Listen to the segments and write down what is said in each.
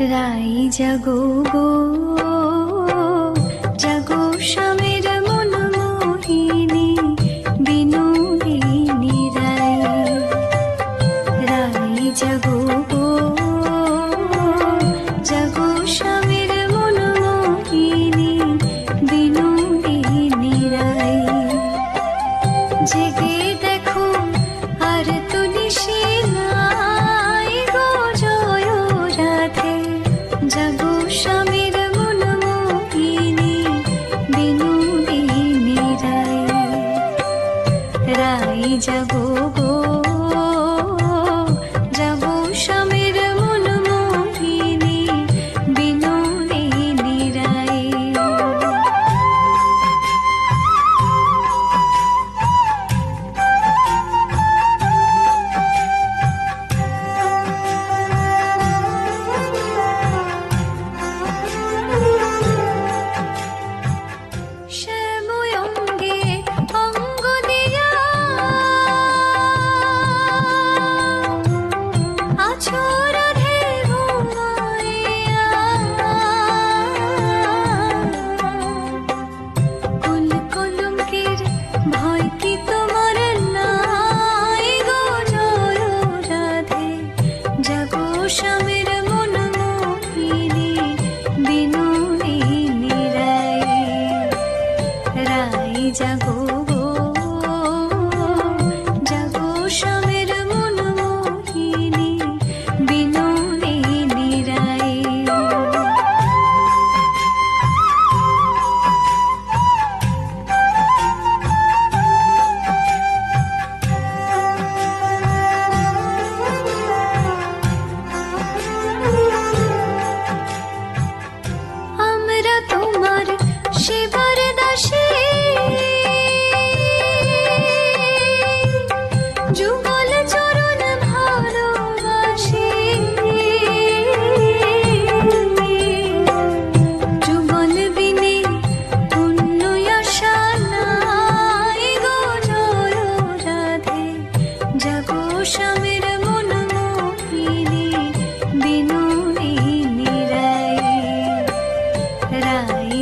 রাই জাগো গো জাগো স্বামীর মন মোহিনী বিনোদিনী রাই। রাই জাগো జగూగు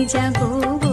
家姑姑